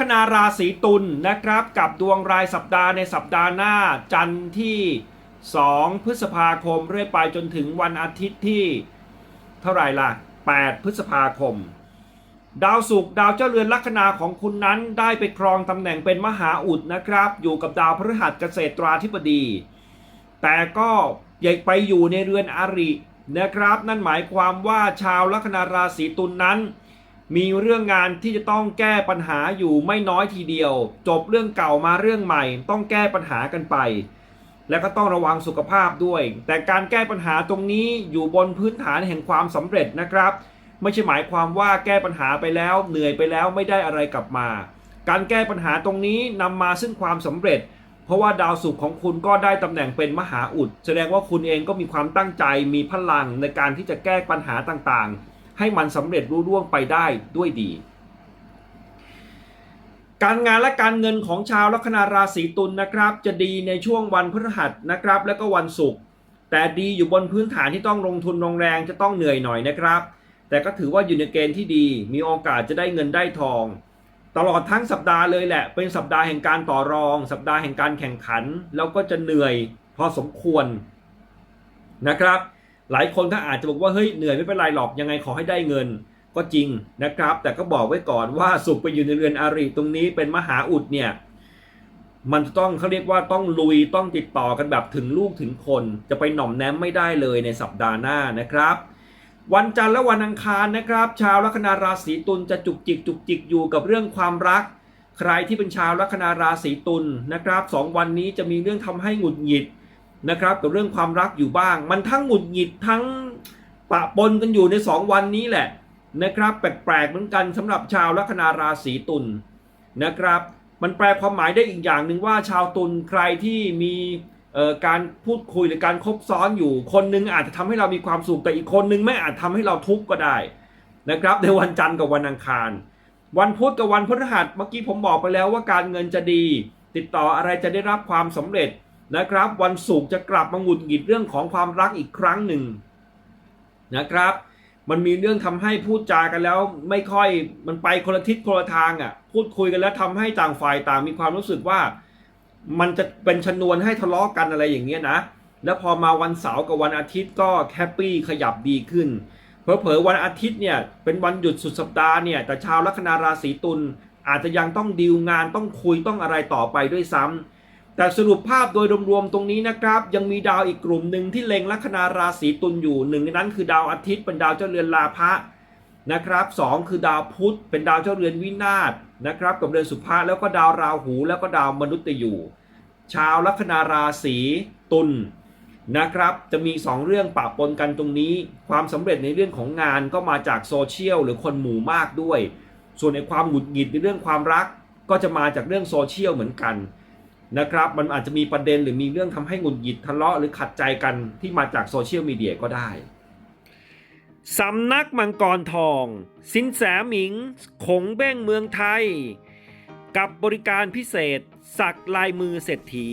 คนาราศีตุลนะครับ กับดวงรายสัปดาห์ในสัปดาห์หน้า จันทร์ที่ 2 พฤษภาคม เรื่อยไปจนถึงวันอาทิตย์ที่ เท่าไหร่ล่ะ 8 พฤษภาคม ดาวศุกร์ดาวเจ้าเรือนลัคนาของคุณนั้นได้ไปครองตำแหน่งเป็นมหาอุดนะครับ อยู่กับดาวพฤหัสเกษตราธิบดี แต่ก็ยังไปอยู่ในเรือนอรินะครับ นั่นหมายความว่าชาวลัคนาราศีตุลนนั้น มีเรื่องงานที่จะต้องแก้ปัญหาอยู่ไม่น้อยทีเดียว จบเรื่องเก่ามาเรื่องใหม่ ต้องแก้ปัญหากันไป และก็ต้องระวังสุขภาพด้วย แต่การแก้ปัญหาตรงนี้อยู่บนพื้นฐานแห่งความสำเร็จนะครับ ไม่ใช่หมายความว่าแก้ปัญหาไปแล้วเหนื่อยไปแล้วไม่ได้อะไรกลับมา การแก้ปัญหาตรงนี้นำมาซึ่งความสำเร็จ เพราะว่าดาวศุกร์ของคุณก็ได้ตำแหน่งเป็นมหาอุด แสดงว่าคุณเองก็มีความตั้งใจมีพลังในการที่จะแก้ปัญหาต่างๆ ให้มันสำเร็จรุ่ร่วงไปได้ด้วยดี การงานและการเงินของชาวลัคนาราศีตุลนะครับ จะดีในช่วงวันพฤหัสนะครับ และก็วันศุกร์แต่ดีอยู่บนพื้นฐานที่ต้องลงทุนลงแรงจะต้องเหนื่อยหน่อยนะครับ แต่ก็ถือว่าอยู่ในเกณฑ์ที่ดี มีโอกาสจะได้เงินได้ทอง ตลอดทั้งสัปดาห์เลยแหละ เป็นสัปดาห์แห่งการต่อรอง สัปดาห์แห่งการแข่งขัน แล้วก็จะเหนื่อยพอสมควรนะครับ หลายคนก็อาจจะบอกว่าเฮ้ยเหนื่อยไม่เป็นไรหรอกยังไงขอให้ได้เงินก็จริงนะครับ แต่ก็บอกไว้ก่อนว่าสุขไปอยู่ในเรือนอาริตรงนี้เป็นมหาอุดเนี่ยมันต้องเขาเรียกว่าต้องลุยต้องติดต่อกันแบบถึงลูกถึงคน จะไปหน่อมแนมไม่ได้เลยในสัปดาห์หน้านะครับ วันจันทร์และวันอังคารนะครับ ชาวลัคนาราศีตุลจะจุกจิกจุกจิกอยู่กับเรื่องความรัก ใครที่เป็นชาวลัคนาราศีตุลนะครับสองวันนี้จะมีเรื่องทำให้หงุดหงิด นะครับกับเรื่องความรักอยู่บ้าง มันทั้งหงุดหงิดทั้งปะปนกันอยู่ในสองวันนี้แหละนะครับ แปลกๆเหมือนกันสำหรับชาวลัคนาราศีตุลนะครับ มันแปลความหมายได้อีกอย่างหนึ่งว่าชาวตุลใครที่มีการพูดคุยหรือการคบซ้อนอยู่ คนหนึงอาจจะทำให้เรามีความสุขแต่อีกคนหนึงไม่อาจทำให้เราทุกข์ก็ได้นะครับในวันจันทร์กับวันอังคาร วันพุธกับวันพฤหัสเมื่อกี้ผมบอกไปแล้วว่าการเงินจะดี ติดต่ออะไรจะได้รับความสำเร็จ นะครับ วันศุกร์จะกลับมาหงุดหงิดเรื่องของความรักอีกครั้งหนึ่งนะครับ มันมีเรื่องทำให้พูดจากันแล้ว ไม่ค่อยมันไปคนละทิศคนละทางอะ พูดคุยกันแล้วทำให้ต่างฝ่ายต่างมีความรู้สึกว่า มันจะเป็นชนวนให้ทะเลาะกันอะไรอย่างเงี้ยนะ แล้วพอมาวันเสาร์กับวันอาทิตย์ก็แฮปปี้ขยับดีขึ้นเผลอๆวันอาทิตย์เนี่ยเป็นวันหยุดสุดสัปดาห์เนี่ยแต่ชาวลัคนาราศีตุลอาจจะยังต้องดีลงานต้องคุยต้องอะไรต่อไปด้วยซ้ำ แต่สรุปภาพโดยรวมๆตรงนี้นะครับ ยังมีดาวอีกกลุ่มหนึ่งที่เล็งลัคนาราศีตุลอยู่หนึ่งในนั้นคือดาวอาทิตย์เป็นดาวเจ้าเรือนลาภะนะครับสองคือดาวพุธเป็นดาวเจ้าเรือนวินาศนะครับกับเรือนสุภะแล้วก็ดาวราหู แล้วก็ดาวมนุษย์ยูชาวลัคนาราศีตุลนะครับ จะมี 2 เรื่องปะปนกันตรงนี้ ความสำเร็จในเรื่องของงานก็มาจากโซเชียลหรือคนหมู่มากด้วย ส่วนในความหงุดหงิดในเรื่องความรัก ก็จะมาจากเรื่องโซเชียลเหมือนกัน นะครับ มันอาจจะมีประเด็นหรือมีเรื่องทำให้หงุดหงิดทะเลาะหรือขัดใจกันที่มาจากโซเชียลมีเดียก็ได้สำนักมังกรทอง สินแสหมิงขงเบ้งเมืองไทย กับบริการพิเศษ สักลายมือเศรษฐี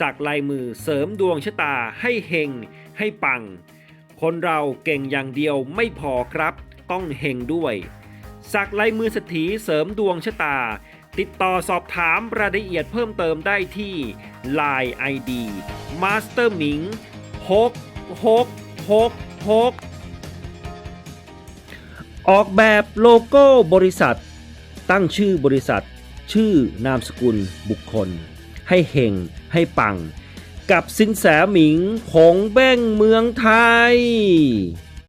สักลายมือเสริมดวงชะตาให้เฮงให้ปัง คนเราเก่งอย่างเดียวไม่พอครับ ต้องเฮงด้วย สักลายมือเศรษฐีเสริมดวงชะตา ติดต่อสอบถามรายละเอียดเพิ่มเติมได้ที่ Line ID Master หมิง6 6 6 6ออกแบบโลโก้บริษัท ตั้งชื่อบริษัท ชื่อนามสกุลบุคคล ให้เฮงให้ปัง กับสินแสหมิงของแบ้งเมืองไทย